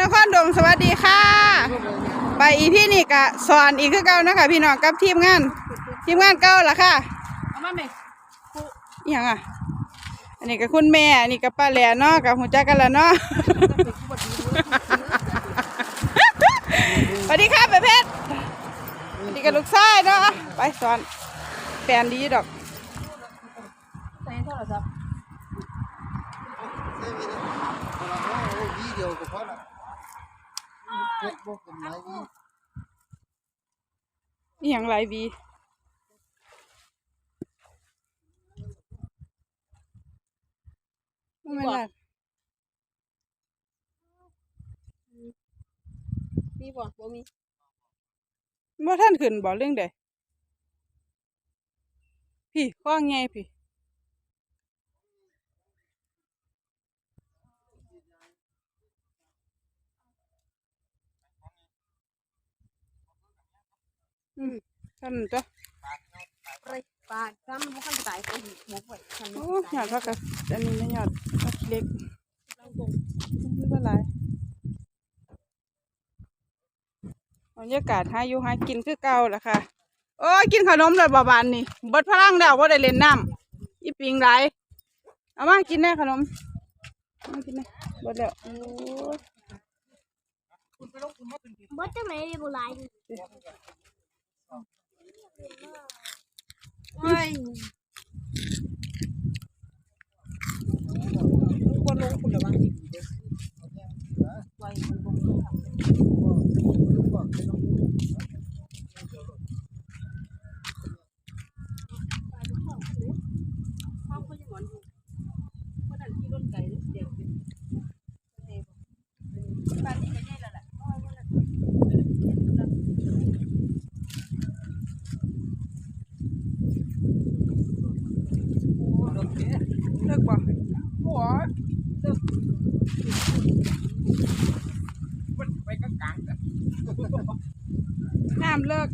นครดงสวัสดีค่ะ ไปอีพี่นี่กะสอนอีกคือเก่านะคะพี่น้องกับทีมงาน ทีมงานเก่าล่ะค่ะเอามาไหมอหย่างอะ อันนี้กับคุณแม่อันนี้กับป้าแหล่เนาะกับหูจักกันแล้วเนาะ สวัสดีค่ะไปเพชรสวัสดีกับลูกชายเนาะไปสอนแฟนดีดอก ใส่โทรศัพท์วีเดียวก็พอละ เก็บบ่เป็นไรวีอหย่างไรบีไม่เป็นไรมีบ่บ่มีบ่ท่านขึ้นบ่เรื่องใดพี่ข้องไงพี่ อืมท่านจ้ะไรปลาซ้ำบ่คันตายไปหมกไว้คันโอ้ยอดพักกับอันนี้นะยอดพักเล็กไม่เป็นไรบรรยากาศหาอยู่หากินคือเก่าล่ะค่ะ โอ้ยกินขนมเลยบ่บานนี่เบดพลังแล้วบ่ได้เล่นน้ำอีปิงไรเอามากินแน่ขนมเอามากินแน่เบดแล้วโอ้ยบ่จังไหนดิบ่หลายโอ้ยควรลงคุณระวังดิไว้มันลงข้าวก็ยังหวานอยู่เพราะนั่นที่ร่นไก่เด็กเป็นบ้านนี้ก็ใหญ่แล้วล่ะเพราะว่านั่น เลิกบ่ หัวมันไปกลางๆกัน น้ำเลิก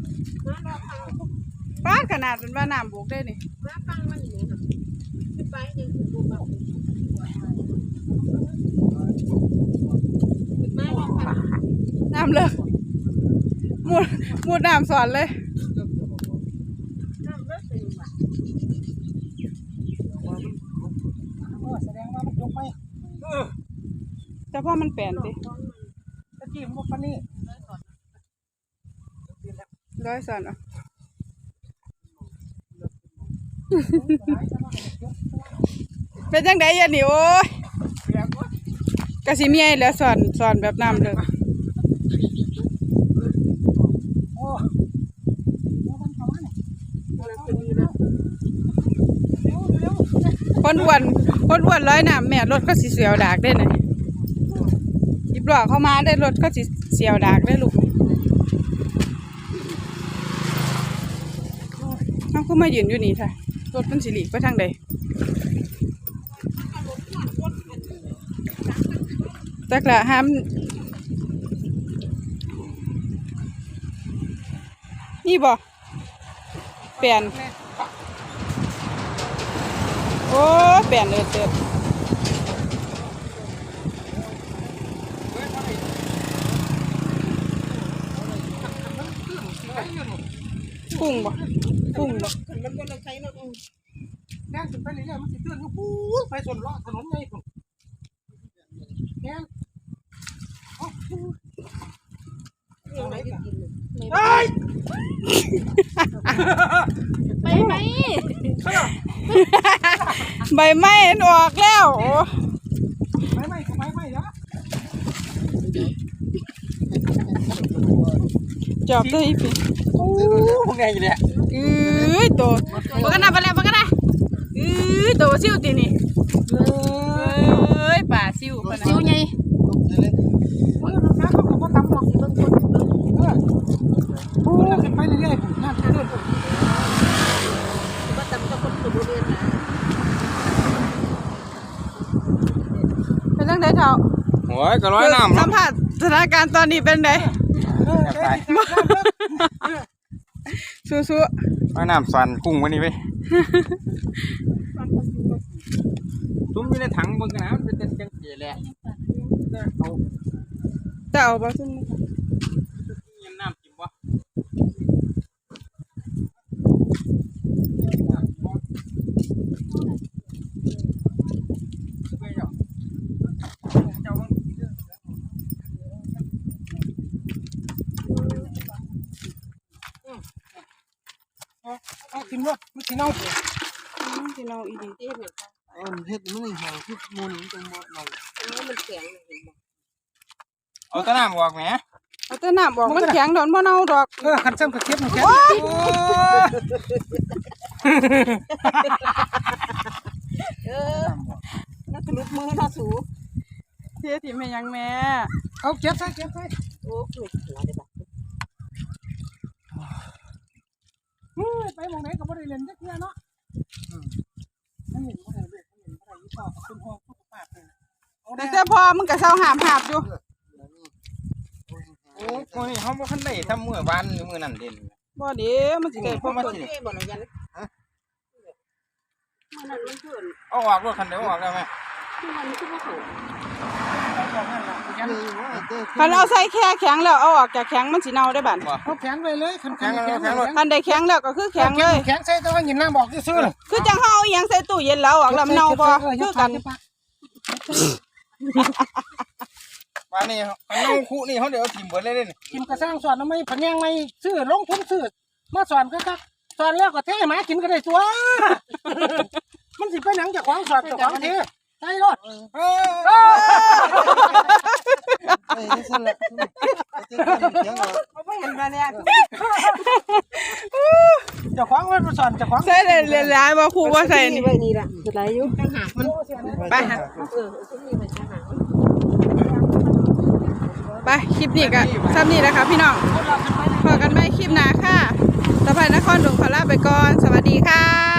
ป้าดขนาดเป็นว่าน้ำบกได้นี่มาฟังมันอยู่ค่ะขึ้นไปยังถึงบูเบามาลองฟังน้ำเลิกมูดมูดน้ำสอนเลยน้ำเลิกเป็นว่าโอ้แสดงว่ามันยกไปเออแต่พ่อมันแปลนสิตะกี้มันบ่ปานนี้ ร้อยสอนเอะเป็นจังไดยันนี่โอ้ยเปียกบ่กะสิเมียแหล้วสอนสอนแบบน้ำเลิกโอ้มันเข้ามาเนี่ยคนอ้วนคนอ้วนร้อยน้ำแม่รถก็สิเสียวดากได้น่ะหยิบหลอกเข้ามาได้รถก็สิเสียวดากได้ลูก น้องก็มายืนอยู่นี่ค่ะรถมันสิหลีกไปทางใดจักละห้ามนี่บ่เปลี่ยนโอ้เปลี่ยนเลยเต็ม พุ่งบ่พุ่งบ่มันบ่ได้ใช้เนาะแน่นขึ้นไปเรื่อยๆมันสิเตือนอยู่ปูดไปส่วนเลาะถนนใหญ่พุ่นแน่นยังไงกินเอ้ยไปไหมใบไม้มันออกแล้วโอ้ไม่ไม่ไม่ไม่นะจอบเลยพี่โอ้ พวกไงเนี่ยเอ้ยโตบักกันนะไปแล้วบักกันนะเอ้ยโตซิวตีนี่เอ้ยป่าซิวปะนะซิวไงเออน้ำเขาก็บ่ตำหรอกสิเบิ่งคนเบิ่งเออปูดขึ้นไปเรื่อยๆพุ่นนั่นเตือนว่าตำกับคนสุดเรียนนะเป็นจังไดเท่าโอ้ยก็ร้อยน้ำสัเนาะมผัสสถานการณ์ตอนนี้เป็นไง สู้ร้อยน้ำสั่นกุ้งไว้นี่ไปตุ้มอยู่ในถังเบนกันนะมันเป็นจังเกียแหละเอาแต่เอาบ่ซึ่งมีน้ำกินบ่ เอา กินว่ามันสิเน่าพี่น้องอีดีที่เห็นเออเฮ็ดมันนี่แห้งคือมูนี่จังบ่เน่าว่ามันแข็งเห็นบ่เอาแตะน้ำออกแหมเอาแต่น้ำบอกมันแข็งดอนบ่เน่าดอกเออคันซ้ำกับเก็บมันแข็งโอ้ยเออนักลุกมือน่าสูเทียทิมให้ยังแม่เอาเก็บใส่เก็บใส่ โอ้คือหัวได้บ่ เฮ้ยไปห มองไหนก็บ่ได้เล่นจักเทื่อเนาะอืมมันเห็นบ่ได้เลยมันเห็นบ่ได้อยู่ต่อกับคุณพ่อสุขภาพเลยเอาแต่ได้แต่พอมึงก็เศร้าหามหาบอยู่โอ้ยมื้อนี้เฮาบ่ทันได้ทำมื้อวานหรือมื้อนั้นเด่นบ่เดี๋ยวมันสิได้พวกมาคนสิเอ้บ่ละยันมันนั่นมันเพื่อนเอาออกรถคันเดียวเอาออกได้ไหมที่มันคือบ่เขาคันเอาใส่แค่แข็งแล้วเอาออกจากแข็งมันสิเน่าได้บัดบ่เอาแข็งไปเลยคันแข็งแล้วแข็งแล้วคันได้แข็งแล้วก็คือแข็งเลย แข็งใส่แต่ว่าหยินน้ำบอกซื่อๆเลยคือจังเฮาเอาอิหยังใส่ตู้เย็นแล้วออกแล้วมันเน่าบ่คือกันวานนี้คันเอาคู่นี่เฮาเดี๋ยวเอาทิ่มเบิดเลยเด้นี่กินกระสร้างสอนทำไมพันยังไม่ซื้อลงทุนซื้อมาสอนก็คักสอนแล้วก็เทหมากินก็ได้ตัวมันสิไปหนังจากของสอนจากของเทใช่รถเอ้ย เขาบ่เห็นมาเนี่ยจากของมันมาสอนจากของใส่เลยหลายๆบ่ครูบ่าใส่นี่ไว้นี่ละหลายอยู่ต่างหากมันไปหาไปคลิปนี้ก็ซ้ำนี้แหละคะพี่น้องพอกันไหมคลิปหนาค่ะสะพายนครหลวงขอลาไปก่อน สวัสดีค่ะ